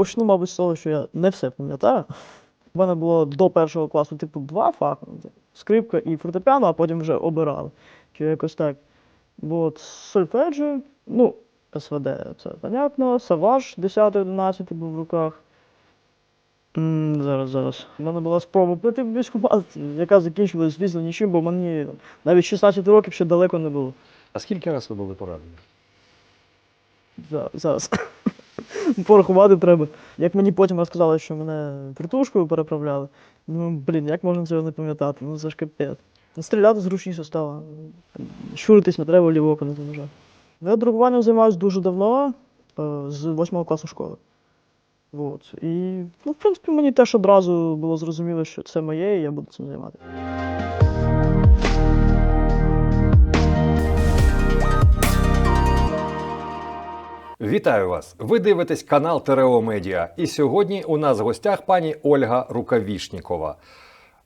Почну, мабуть, з того, що я не все пам'ятаю. У мене було до першого класу, типу, два фахи: скрипка і фортепіано, а потім вже обирали. Чи якось так. Бо от сольфеджіо, ну, СВД, це понятно, Саваж 10-11 був в руках. М, зараз, зараз. У мене була спроба прийти в військкомат, яка закінчилась, звісно, нічим, бо мені навіть 16 років ще далеко не було. А скільки раз ви були поранені? За- Зараз. Порахувати треба. Як мені потім розказали, що мене вертушкою переправляли. Ну, блін, як можна цього не пам'ятати? Ну це ж капець. Ну, Стріляти зручніше стало. Щуритись не треба лівоко не заважати. Я друкуванням займаюся дуже давно, е, з 8 класу школи. От. І, ну, в принципі, мені теж одразу було зрозуміло, що це моє, і я буду цим займатися. Вітаю вас! Ви дивитесь канал Терео Медіа. І сьогодні у нас в гостях пані Ольга Рукавішнікова,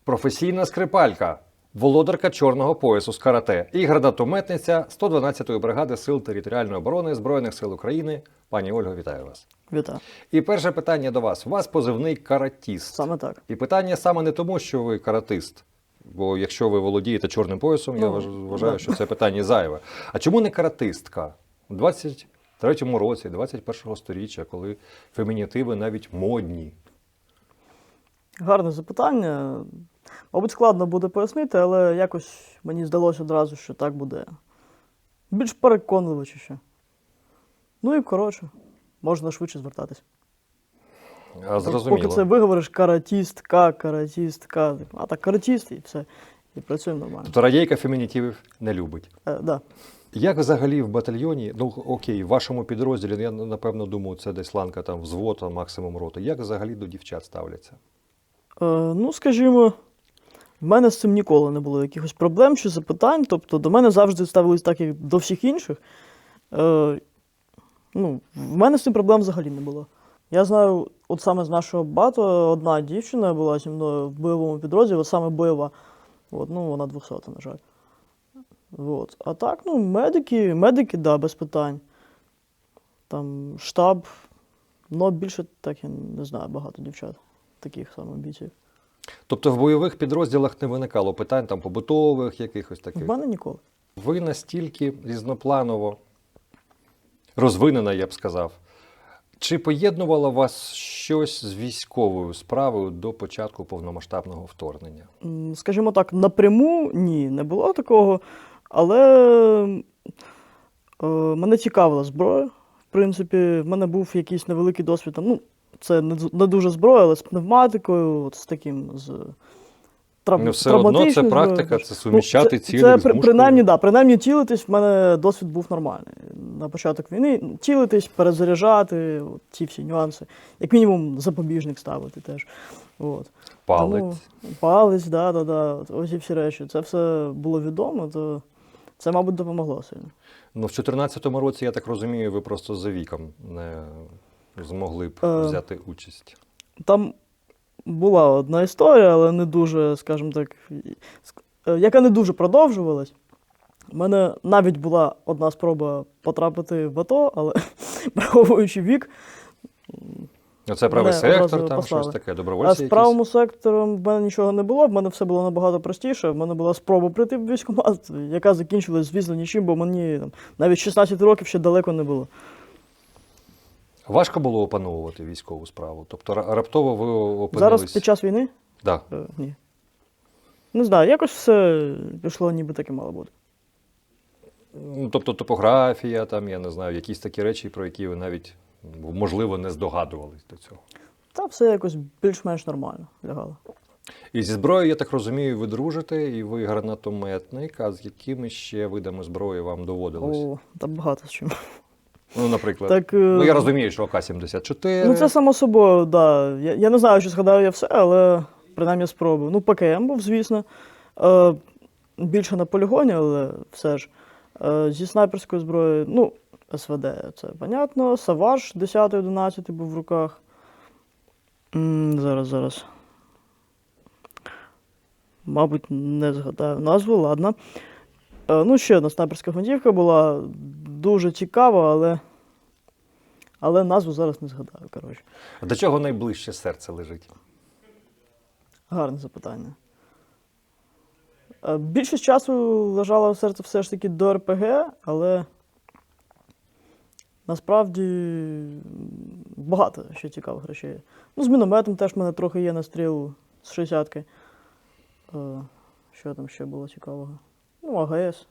професійна скрипалька, володарка чорного поясу з карате і гранатометниця 112-ї бригади сил територіальної оборони Збройних сил України. Пані Ольго, вітаю вас. Вітаю. І перше питання до вас: у вас позивний каратіст. Саме так. І питання саме не тому, що ви каратист. Бо якщо ви володієте чорним поясом, ну, я вважаю, да. що це питання зайве. А чому не каратистка? 20 третьому році, 21-го сторіччя, коли фемінітиви навіть модні? Гарне запитання. Мабуть, складно буде пояснити, але якось мені здалося одразу, що так буде. Більш переконливо чи що. Ну і коротше, можна швидше звертатись. А, зрозуміло. Поки це виговориш каратістка, каратістка, а так каратіст і все. І працюємо нормально. Тобто радійка фемінітивів не любить. Е, да. Як взагалі в батальйоні, ну окей, в вашому підрозділі, я напевно думаю, це десь ланка там взвод, а максимум роти. Як взагалі до дівчат ставляться? Е, ну, скажімо, в мене з цим ніколи не було якихось проблем чи запитань. Тобто до мене завжди ставились так, як до всіх інших. Е, ну, в мене з цим проблем взагалі не було. Я знаю, от саме з нашого бату одна дівчина була зі мною в бойовому підрозділі, от саме бойова. От, ну, вона 200, на жаль. От. А так, ну, медики, медики, да, без питань. Там штаб, ну, більше так я не знаю багато дівчат, таких саме бійців. Тобто в бойових підрозділах не виникало питань там побутових, якихось В таких. мене ніколи. Ви настільки різнопланово розвинена, я б сказав. Чи поєднувало вас щось з військовою справою до початку повномасштабного вторгнення? Скажімо так, напряму ні, не було такого. Але е, мене цікавила зброя. В принципі, в мене був якийсь невеликий досвід. там, Ну, це не, не дуже зброя, але з пневматикою, от з таким з трав... Ну, все одно це практика, це Ну, суміщати це, цілі це при, принаймні, да, принаймні цілитись, в мене досвід був нормальний. На початок війни ну, цілитись, перезаряджати, от, ці всі нюанси. Як мінімум, запобіжник ставити теж. От. Палець. Тому палець, да, да, да. Ось і всі речі. Це все було відомо, то це, мабуть, допомогло сильно. Ну, в 2014 році, я так розумію, ви просто за віком не змогли б Е. взяти участь. Там була одна історія, але не дуже, скажімо так, е, яка не дуже продовжувалась. У мене навіть була одна спроба потрапити в АТО, але враховуючи вік, Ну, це правий мене сектор, там послали. щось таке, а добровольці з якісь? правому сектором в мене нічого не було, в мене все було набагато простіше. В мене була спроба прийти в військкомат, яка закінчилась, звісно, нічим, бо мені там, навіть 16 років ще далеко не було. Важко було опановувати військову справу. Тобто раптово ви опинились... Зараз під час війни? Да. Е, ні. Не знаю, якось все пішло, ніби так і мало бути. Ну, Тобто топографія, там, я не знаю, якісь такі речі, про які ви навіть, можливо, не здогадувались до цього. Та все якось більш-менш нормально лягало. І зі зброєю, я так розумію, ви дружите, і ви гранатометник, а з якими ще видами зброї вам доводилось? О, та багато з чим. Ну, наприклад, Так, е, ну, я розумію, що АК-74. Ну, це само собою, так. Да. Я, я не знаю, чи згадаю я все, але принаймні спробую. Ну, ПКМ був, звісно. Е, більше на полігоні, але все ж. Е, зі снайперською зброєю, ну, СВД, це понятно. Саваж 10-11 був в руках. Зараз, зараз. Мабуть, не згадаю назву, ладно. Е, ну, ще одна снайперська гвинтівка була дуже цікава, але. але назву зараз не згадаю. Коротше. А До чого найближче серце лежить? Гарне запитання. Е, Більшість часу лежало серце все ж таки до РПГ, але насправді багато ще цікавих речей. Ну, з мінометом теж в мене трохи є настріл з 60-ки. Е, Що там ще було цікавого? Ну, АГС.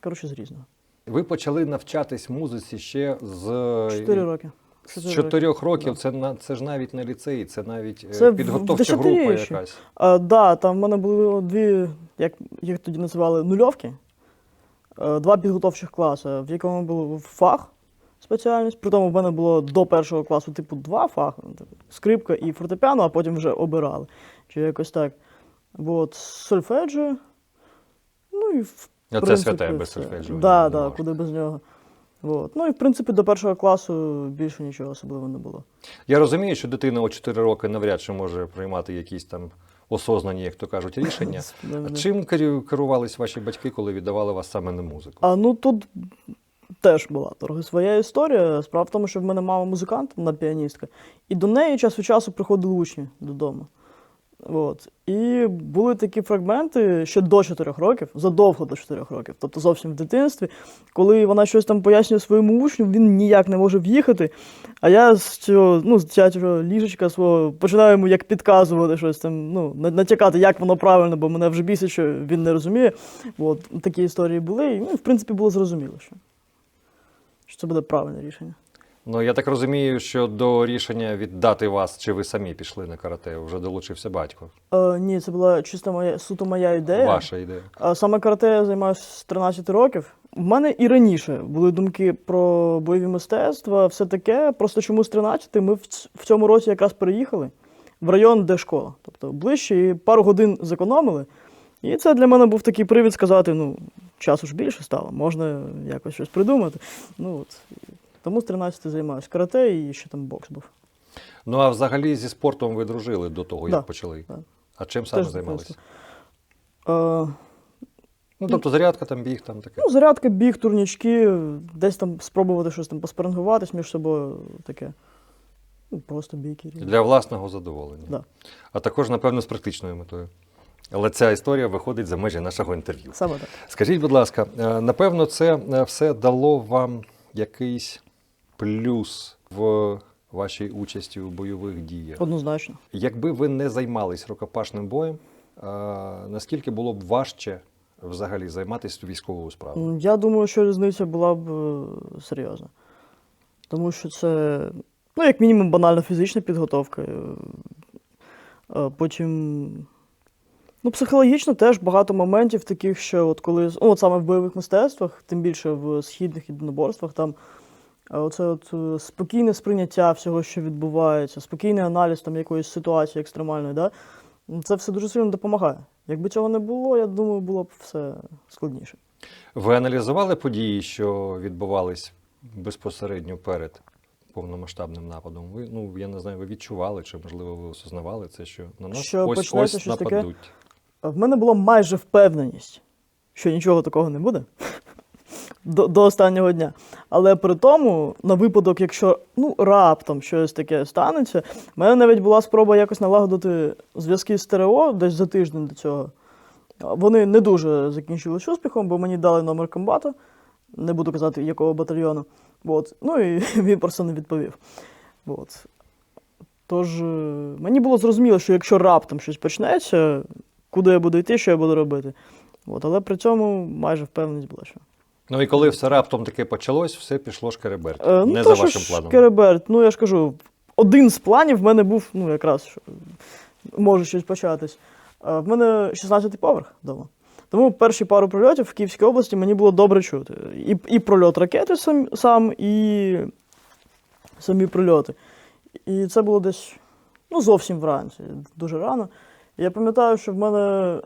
Коротше, з різного. Ви почали навчатись музиці ще з Чотири роки. З чотирьох років да. це на це ж навіть не ліцей, це навіть е, Це підготовча група якась. А, да, там в мене були дві, як їх тоді називали, нульовки. Е, Два підготовчих класи, в якому був фах спеціальність. При тому в мене було до першого класу, типу, два фахи, ну, типу, скрипка і фортепіано, а потім вже обирали. Чи якось так. От, сольфеджіо. Ну і в А це принципі, святе без не да, можна. куди без нього. От. Ну і в принципі до першого класу більше нічого особливого не було. Я розумію, що дитина у 4 роки навряд чи може приймати якісь там осознані, як то кажуть, рішення. А чим керу- керувались ваші батьки, коли віддавали вас саме на музику? А ну тут теж була трохи своя історія. Справа в тому, що в мене мама музикант, вона піаністка, і до неї час від часу приходили учні додому. От. І були такі фрагменти ще до 4 років, задовго до 4 років, тобто зовсім в дитинстві, коли вона щось там пояснює своєму учню, він ніяк не може в'їхати. А я з цього, ну, з цього ліжечка свого починаю йому як підказувати щось там, ну, натякати, як воно правильно, бо мене вже бісить, що він не розуміє. От, такі історії були, і ну, в принципі було зрозуміло, що, що це буде правильне рішення. Ну я так розумію, що до рішення віддати вас, чи ви самі пішли на карате, вже долучився батько. Е, ні, це була чисто моя суто моя ідея. Ваша ідея. А Саме карате я займаюся з 13 років. У мене і раніше були думки про бойові мистецтва, все таке. Просто чому з 13 ми в ц- в цьому році якраз переїхали в район, де школа. Тобто ближче, і пару годин зекономили. І це для мене був такий привід сказати: ну, часу ж більше стало, можна якось щось придумати. Ну, от. Тому з 13 займаюся карате і ще там бокс був. Ну а взагалі зі спортом ви дружили до того, Да, як почали. да. А чим саме Теж займалися? Е, Ну тобто зарядка там біг, там таке. Ну, зарядка, біг, турнічки, десь там спробувати щось там поспарингуватись між собою, таке. Ну, просто бійки. різні. Для власного задоволення. Да. А також, напевно, з практичною метою. Але ця історія виходить за межі нашого інтерв'ю. Саме так. Скажіть, будь ласка, е, напевно, це е, все дало вам якийсь плюс в вашій участі у бойових діях. Однозначно. Якби ви не займались рукопашним боєм, е, наскільки було б важче взагалі займатися військовою справою? Я думаю, що різниця була б е, серйозна. Тому що це, ну, як мінімум, банальна фізична підготовка. е, Потім. Ну, психологічно теж багато моментів таких, що от коли, ну, от саме в бойових мистецтвах, тим більше в східних єдиноборствах, там оце от е, спокійне сприйняття всього, що відбувається, спокійний аналіз там якоїсь ситуації екстремальної, да? це все дуже сильно допомагає. Якби цього не було, я думаю, було б все складніше. Ви аналізували події, що відбувались безпосередньо перед повномасштабним нападом? Ви, ну, я не знаю, ви відчували, чи можливо ви осознавали це, що на нас Що ось ось щось таке? В мене була майже впевненість, що нічого такого не буде до, до останнього дня. Але при тому, на випадок, якщо ну, раптом щось таке станеться, в мене навіть була спроба якось налагодити зв'язки з ТРО десь за тиждень до цього. Вони не дуже закінчились успіхом, бо мені дали номер комбата, не буду казати, якого батальйону. От. Ну і він просто не відповів. От. Тож е, мені було зрозуміло, що якщо раптом щось почнеться, куди я буду йти, що я буду робити. От, але при цьому майже впевненість була, що. Ну і коли все раптом таке почалось, все пішло шкереберть. Е, не за вашим планом. Кереберт, ну я ж кажу, один з планів в мене був, ну якраз що може щось початись. Е, В мене 16-й поверх вдома. Тому перші пару прильотів в Київській області мені було добре чути. І, і прольот ракети сам, сам, і самі прильоти. І це було десь ну, зовсім вранці, дуже рано. І я пам'ятаю, що в мене,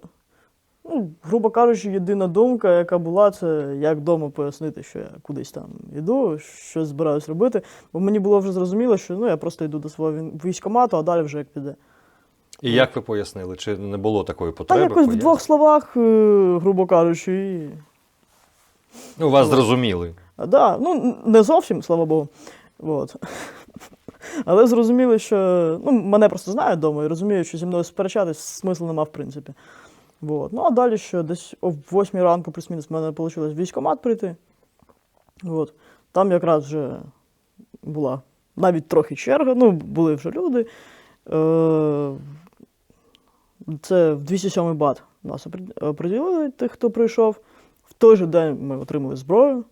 ну, грубо кажучи, єдина думка, яка була, це як вдома пояснити, що я кудись там йду, щось збираюсь робити. Бо мені було вже зрозуміло, що ну, я просто йду до свого військкомату, а далі вже як піде. І як ви пояснили, чи не було такої Та потреби? якось в двох словах, е, грубо кажучи, і Ну, вас зрозуміли. А, да, ну не зовсім, слава Богу. От. Але зрозуміли, що ну, мене просто знають вдома і розуміють, що зі мною сперечатись смислу нема, в принципі. От. Ну а далі, що десь о 8 ранку, плюс-мінус, в мене вийшло в військкомат прийти. От. Там якраз вже була навіть трохи черга, ну, були вже люди. Е, це в 207 бат нас опри- оприділили тих, хто прийшов. В той же день ми отримали зброю.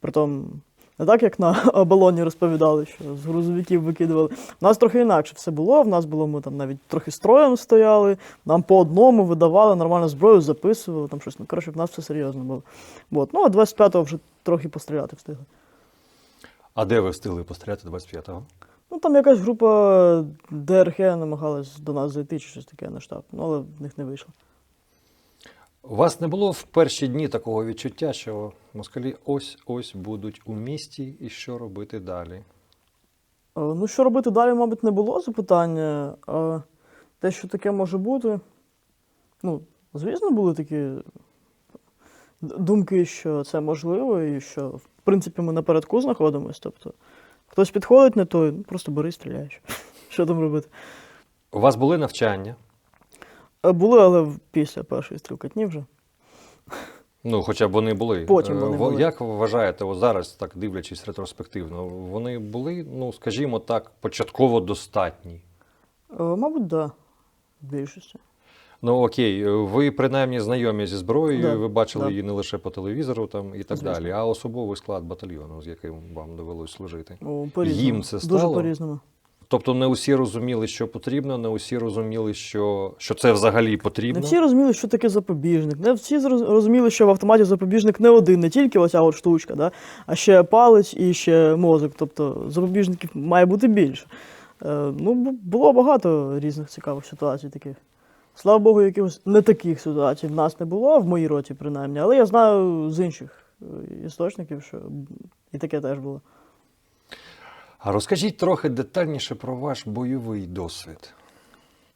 Притом не так, як на оболоні розповідали, що з грузовиків викидували. У нас трохи інакше все було. В нас було, ми там навіть трохи строєм стояли, нам по одному видавали нормальну зброю, записували, там щось. Ну, коротше, в нас все серйозно було. От. Ну, а 25-го вже трохи постріляти встигли. А де ви встигли постріляти 25-го? Ну, там якась група ДРГ намагалась до нас зайти чи щось таке на штаб, ну, але в них не вийшло. У вас не було в перші дні такого відчуття, що москалі ось-ось будуть у місті, і що робити далі? Е, Ну, що робити далі, мабуть, не було запитання. А те, що таке може бути. Ну, звісно, були такі думки, що це можливо, і що, в принципі, ми напередку знаходимося. Тобто, хтось підходить не той, ну, просто бери, стріляєш. Що там робити? У вас були навчання? Е, Були, але після першої стрілкатні вже. Ну, хоча б вони були. Потім Е, вони були. Як ви вважаєте, от зараз, так дивлячись ретроспективно, вони були, ну, скажімо так, початково достатні? Е, Мабуть, так. Да, в більшості. Ну окей, е, ви принаймні знайомі зі зброєю, Да, ви бачили да. її не лише по телевізору там і так Звісно. далі, а особовий склад батальйону, з яким вам довелось служити. Ну, по-різному. Їм це Дуже стало? по-різному. Тобто не усі розуміли, що потрібно, не усі розуміли, що, що це взагалі потрібно. Не всі розуміли, що таке запобіжник. Не всі розуміли, що в автоматі запобіжник не один, не тільки оця от штучка, да? а ще палець і ще мозок. Тобто запобіжників має бути більше. Е, ну, було багато різних цікавих ситуацій таких. Слава Богу, якихось не таких ситуацій в нас не було, в моїй роті принаймні, але я знаю з інших е, істочників, що і таке теж було. А розкажіть трохи детальніше про ваш бойовий досвід.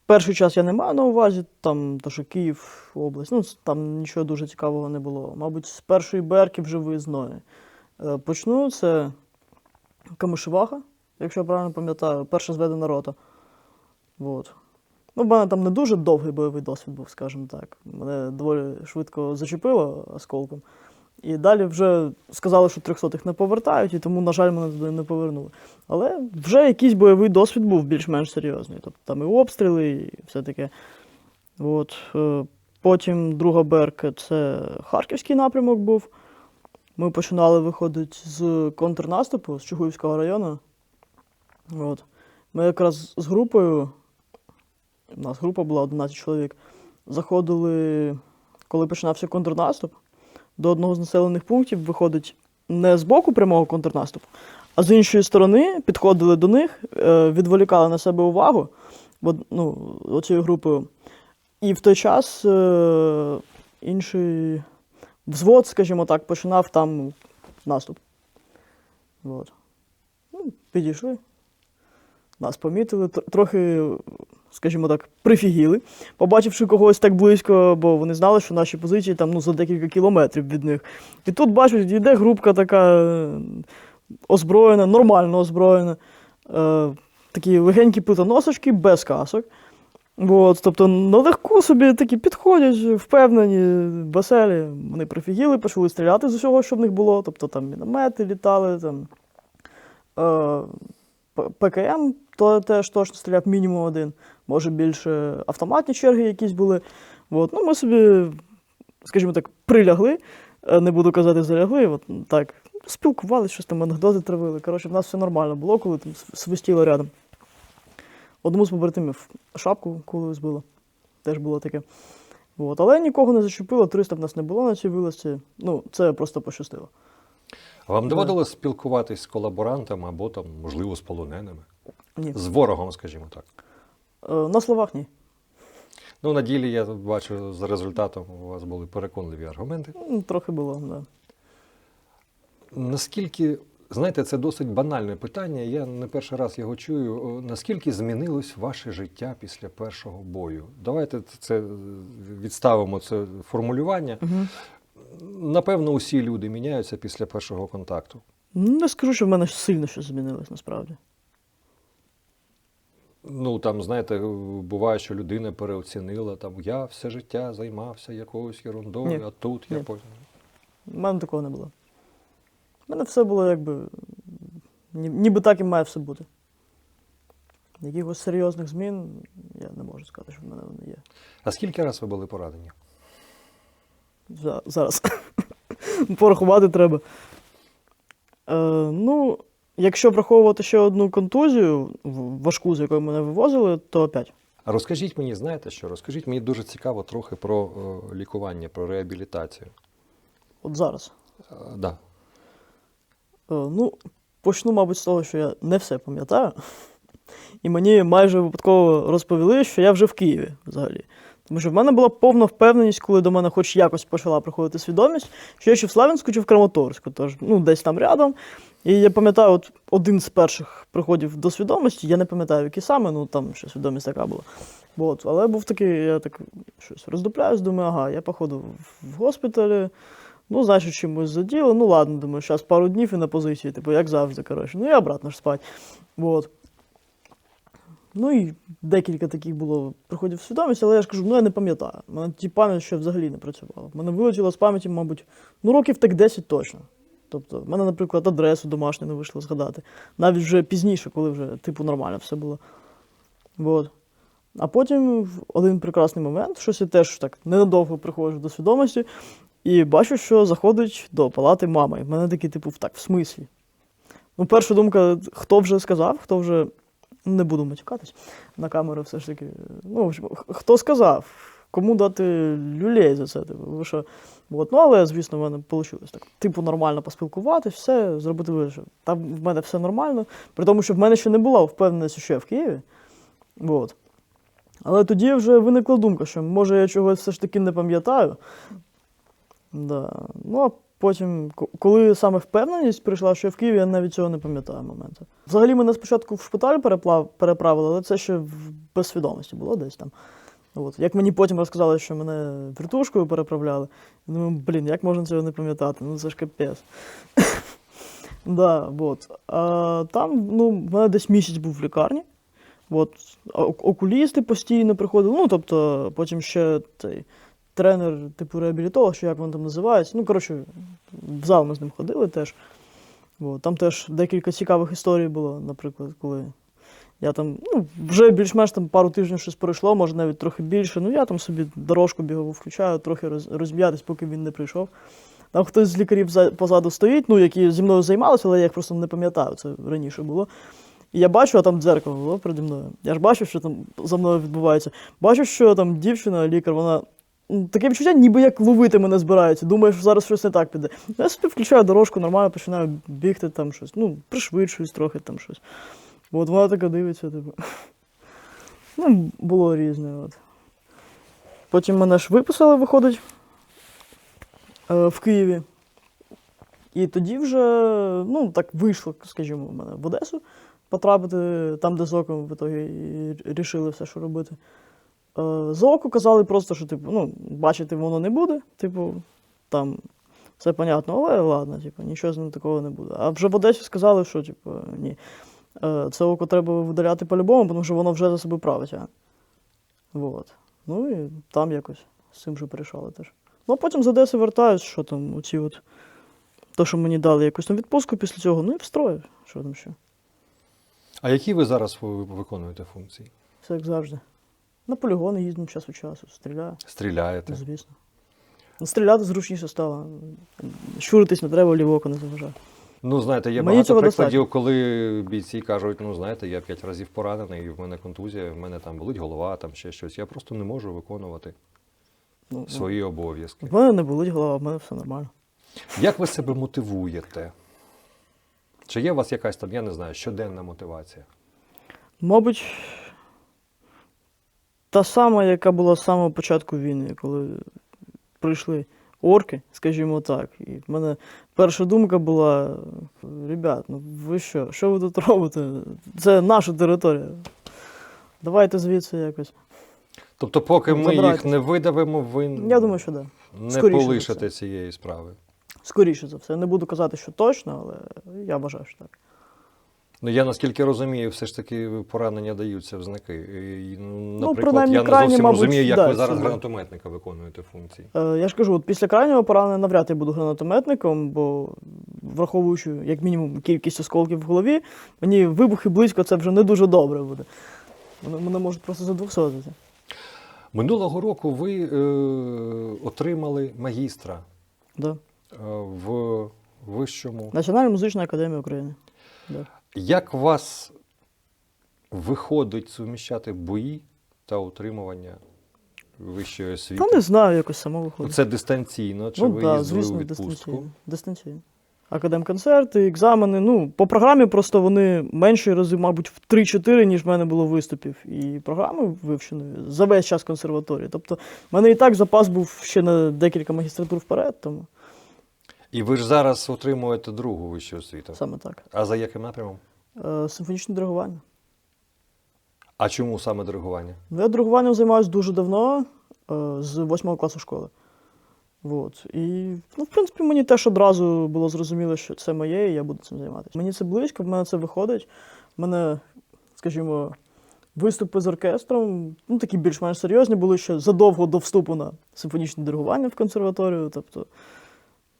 Перший час я не маю на увазі, там, то, що Київ, область, ну, там нічого дуже цікавого не було. Мабуть, з першої берки вже виїзної. Е, Почну це Камишеваха, якщо я правильно пам'ятаю, перша зведена рота. От. Ну, в мене там не дуже довгий бойовий досвід був, скажімо так. Мене доволі швидко зачепило осколком. І далі вже сказали, що 300-х не повертають, і тому, на жаль, мене туди не повернули. Але вже якийсь бойовий досвід був більш-менш серйозний. Тобто там і обстріли, і все таке. От. е, Потім друга берка це Харківський напрямок був. Ми починали виходити з контрнаступу з Чугуївського району. От. Ми якраз з групою, у нас група була 11 чоловік, заходили, коли починався контрнаступ, до одного з населених пунктів виходить не з боку прямого контрнаступу, а з іншої сторони підходили до них, е, відволікали на себе увагу ну, оцією групою. І в той час е, інший взвод, скажімо так, починав там наступ. От. Ну, підійшли. Нас помітили, трохи, скажімо так, прифігіли, побачивши когось так близько, бо вони знали, що наші позиції там ну, за декілька кілометрів від них. І тут бачать, йде групка така е, озброєна, нормально озброєна. Е, такі легенькі плитоносочки без касок. От, тобто на легку собі такі підходять, впевнені, веселі. Вони прифігіли, почали стріляти з усього, що в них було. Тобто там міномети літали, там, е, ПКМ то теж точно стріляв мінімум один. Може більше автоматні черги якісь були. От, ну, ми собі, скажімо так, прилягли, е, не буду казати, залягли. От, так, спілкувалися, щось там анекдоти травили. Коротше, в нас все нормально було, коли там свистіло рядом. Одному з побратимів шапку коли збило. Теж було таке. От. Але нікого не зачепило, 300 в нас не було на цій вилазці. Ну, це просто пощастило. Вам доводилось спілкуватись з колаборантами або там, можливо, з полоненими? Ні. З ворогом, скажімо так. Е, на словах ні. Ну, на ділі я бачу за результатом у вас були переконливі аргументи. Ну, Трохи було, так. Да. Наскільки, знаєте, це досить банальне питання. Я не перший раз його чую. Наскільки змінилось ваше життя після першого бою? Давайте це відставимо це формулювання. Угу. Напевно, усі люди міняються після першого контакту. Не скажу, що в мене сильно щось змінилось насправді. Ну там, знаєте, буває, що людина переоцінила там я все життя займався якоюсь ерундою, Ні. а тут я Ні. потім. У мене такого не було. У мене все було якби. ні- Ніби так і має все бути. Якихось серйозних змін я не можу сказати, що в мене вони є. А скільки раз ви були поранені? За- Зараз. Порахувати треба. Е, ну, якщо враховувати ще одну контузію, важку, з якою мене вивозили, то 5. А розкажіть мені, знаєте що? Розкажіть мені дуже цікаво трохи про е, лікування, про реабілітацію. От зараз. Е, да. Е, ну, почну, мабуть, з того, що я не все пам'ятаю. І мені майже випадково розповіли, що я вже в Києві взагалі. Тому що в мене була повна впевненість, коли до мене хоч якось почала приходити свідомість, що я чи в Славянську, чи в Краматорську, тож ну, десь там рядом. І я пам'ятаю, от один з перших приходів до свідомості, я не пам'ятаю, який саме, ну там ще свідомість така була. От, але був такий, я так щось роздупляюсь, думаю, ага, я походу в госпіталі, ну, значить, чимось заділо, ну ладно, думаю, зараз пару днів і на позиції, типу, як завжди, коротше. Ну і обратно ж спать. Вот. Ну і декілька таких було приходів в свідомість, але я ж кажу, ну я не пам'ятаю. У мене ті пам'ять ще взагалі не працювала. У мене вилетіло з пам'яті, мабуть, ну років так 10 точно. Тобто, в мене, наприклад, адресу домашню не вийшло згадати. Навіть вже пізніше, коли вже типу нормально все було. Вот. А потім в один прекрасний момент, щось я теж так ненадовго приходжу до свідомості і бачу, що заходить до палати мама. І в мене такий, типу, так, в смислі. Ну, перша думка, хто вже сказав, хто вже. ну, Не буду матюкатись на камеру, все ж таки. Ну, хто сказав, кому дати люлей за це? Типу, що? От, ну, але, звісно, в мене вийшло так. Типу, нормально поспілкуватись, все, зробити що там в мене все нормально. При тому, що в мене ще не була впевненості, що я в Києві. От. Але тоді вже виникла думка, що може я чогось все ж таки не пам'ятаю. Да. Ну, а потім, коли саме впевненість прийшла, що я в Києві, я навіть цього не пам'ятаю моменту. Взагалі мене спочатку в шпиталь переправили, але це ще без свідомості було десь там. От. Як мені потім розказали, що мене вертушкою переправляли, я думаю, блін, як можна цього не пам'ятати? Ну це ж капець. да, от. А там ну, в мене десь місяць був в лікарні. От, окулісти постійно приходили. Ну, тобто, потім ще цей тренер, типу реабілітолог, чи як він там називається. Ну, коротше, в зал ми з ним ходили теж. От, там теж декілька цікавих історій було, наприклад, коли я там, ну, вже більш-менш там пару тижнів щось пройшло, може навіть трохи більше. Ну, я там собі дорожку бігову включаю, трохи роз, розм'ятись, поки він не прийшов. Там хтось з лікарів позаду стоїть, ну, які зі мною займалися, але я їх просто не пам'ятаю, це раніше було. І я бачу, а там дзеркало було переді мною. Я ж бачив, що там за мною відбувається. Бачу, що там дівчина, лікар, вона. Таке відчуття, ніби як ловити мене збирається. Думаю, що зараз щось не так піде. Я собі включаю дорожку, нормально починаю бігти там щось. Ну, пришвидшуюсь трохи там щось. От вона така дивиться, типу. Ну, було різне. От. Потім мене ж виписали, виходить, е, в Києві. І тоді вже, ну, так вийшло, скажімо, в мене в Одесу потрапити там, де з оком в ітогі і рішили все, що робити. Е, з оку казали просто, що типу, ну, бачити воно не буде, типу, там все понятно, але ладно, типу, нічого з ним такого не буде. А вже в Одесі сказали, що типу, ні. Е, Це око треба видаляти по-любому, тому що воно вже за себе править. А. Вот. Ну і там якось з цим же перейшали теж. Ну, а потім з Одеси вертаюсь, що там, оці от. То, що мені дали якусь там відпустку після цього, ну і встрою. Що там ще? А які ви зараз виконуєте функції? Все як завжди. На полігони їздимо час від часу, стріляю, Стріляєте? звісно. Ну, Стріляти зручніше стало. Щуритись не треба, лівоко не заважає. Ну, знаєте, є Мені багато цього прикладів, коли бійці кажуть, ну знаєте, я п'ять разів поранений, і в мене контузія, в мене там болить голова, там ще щось. Я просто не можу виконувати Ну, ну, свої обов'язки. В мене не болить голова, в мене все нормально. Як ви себе мотивуєте? Чи є у вас якась там, я не знаю, щоденна мотивація? Мабуть, та сама, яка була з самого початку війни, коли прийшли орки, скажімо так. І в мене перша думка була: ребят, ну ви що, що ви тут робите? Це наша територія. Давайте звідси якось. Тобто, поки ми їх не видавимо, ви Я думаю, що. Да. не Скоріше полишите цієї справи. Скоріше за все. Не буду казати, що точно, але я вважаю, що так. Ну я наскільки розумію, все ж таки поранення даються в знаки. І, ну, наприклад, принаймні, я не крайні, зовсім мабуть, розумію, як да, ви зараз це- гранатометника виконуєте функції. Е, я ж кажу, от після крайнього поранення навряд я буду гранатометником, бо враховуючи як мінімум кількість осколків в голові, мені вибухи близько це вже не дуже добре буде. Вони мене можуть просто задвохсотити. Минулого року ви е, отримали магістра Да. е, в вищому. Національна музична академія України. Да. Як у вас виходить суміщати бої та утримування вищої освіти? Та не знаю, якось само виходить. Це дистанційно, чи ну, ви да, їздили звісно, у відпустку? дистанційно. дистанційно. Академконцерти, екзамени. Ну, по програмі просто вони менші рази, мабуть, в 3-4, ніж в мене було виступів. І програми вивчені за весь час консерваторії. Тобто, в мене і так запас був ще на декілька магістратур вперед, тому І ви ж зараз отримуєте другу вищу освіту. саме так. А за яким напрямом? Е, симфонічне диригування. А чому саме диригування? Ну, я диригуванням займаюся дуже давно, е, з 8 класу школи. Вот. І, ну, в принципі, мені теж одразу було зрозуміло, що це моє, і я буду цим займатися. Мені це близько, в мене це виходить. В мене, скажімо, виступи з оркестром, ну, такі більш-менш серйозні були ще задовго до вступу на симфонічне диригування в консерваторію. Тобто,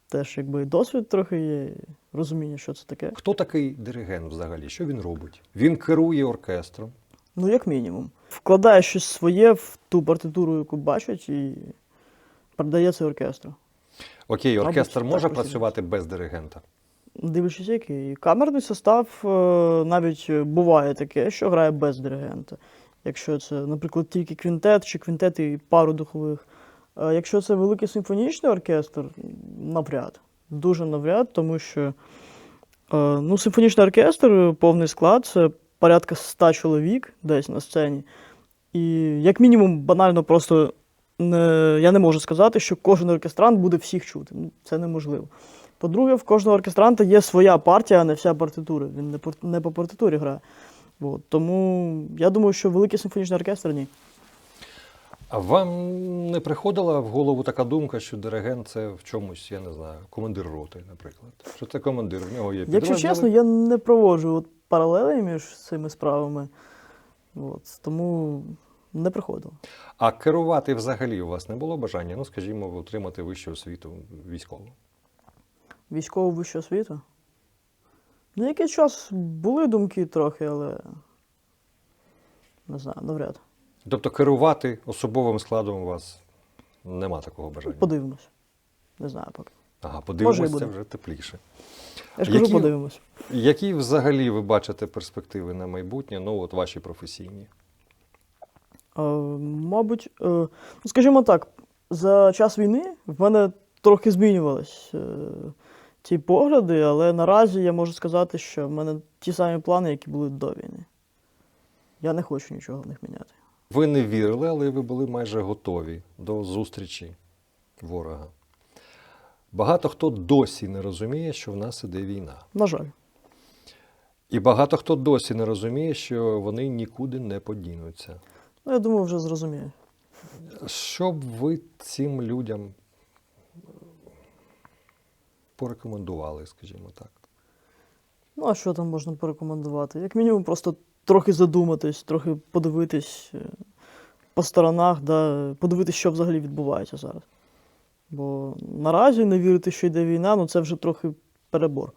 теж якби досвід трохи є, розуміння, що це таке. Хто такий диригент взагалі? Що він робить? Він керує оркестром. Ну, як мінімум. Вкладає щось своє в ту партитуру, яку бачить, і передає це оркестру. Окей, оркестр так може працювати без диригента? Дивлячись, який. Камерний состав е, навіть буває таке, що грає без диригента. Якщо це, наприклад, тільки квінтет чи квінтет і пару духових. А якщо це великий симфонічний оркестр, навряд. Дуже навряд, тому що е, ну, симфонічний оркестр, повний склад це порядка 100 чоловік десь на сцені. І як мінімум, банально просто не, я не можу сказати, що кожен оркестрант буде всіх чути. Ну, Це неможливо. По-друге, в кожного оркестранта є своя партія, а не вся партитура. Він не по партитурі грає. От. Тому я думаю, що великий симфонічний оркестр ні. А вам не приходила в голову така думка, що диригент це в чомусь, я не знаю, командир роти, наприклад. Що це командир, в нього є Якщо чесно, я не проводжу от паралелей між цими справами. От. Тому не приходило. А керувати взагалі у вас не було бажання, ну, скажімо, отримати вищу освіту військову? Військову вищу освіту. На який час були думки трохи, але не знаю, навряд. Тобто керувати особовим складом у вас нема такого бажання? Подивимось. Не знаю поки. Ага, подивимося, це вже тепліше. Я ж Які- кажу, подивимось. Які взагалі ви бачите перспективи на майбутнє, ну от ваші професійні? Е, мабуть, е, ну, скажімо так, за час війни в мене трохи змінювались е, ті погляди, але наразі я можу сказати, що в мене ті самі плани, які були до війни. Я не хочу нічого в них міняти. Ви не вірили, але ви були майже готові до зустрічі ворога. Багато хто досі не розуміє, що в нас іде війна. На жаль. І багато хто досі не розуміє, що вони нікуди не подінуться. Ну, я думаю, вже зрозумію. Що б ви цим людям порекомендували, скажімо так? Ну, а що там можна порекомендувати? Як мінімум, просто трохи задуматись, трохи подивитись е, по сторонах, да, подивитись, що взагалі відбувається зараз. Бо наразі не вірити, що йде війна, ну це вже трохи перебор.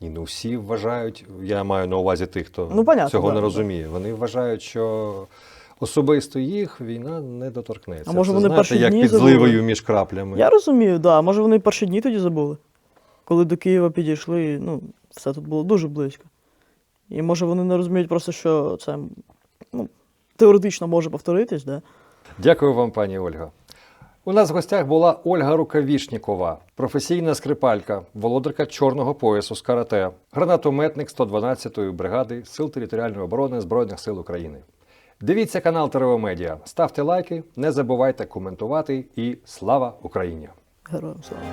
Ні, ну всі вважають, я маю на увазі тих, хто Ну, понятно, цього да, не розуміє. Вони вважають, що особисто їх війна не доторкнеться. А може, Це, вони знаєте, перші як дні під забули? зливою між краплями. Я розумію, да. Може, вони перші дні тоді забули, коли до Києва підійшли, ну, все тут було дуже близько. І може вони не розуміють просто, що це ну, теоретично може повторитись, да? Дякую вам, пані Ольга. У нас в гостях була Ольга Рукавішнікова, професійна скрипалька, володарка чорного поясу з карате, гранатометник 112-ї бригади Сил територіальної оборони Збройних сил України. Дивіться канал ТРО Медіа, ставте лайки, не забувайте коментувати і слава Україні! Героям слава.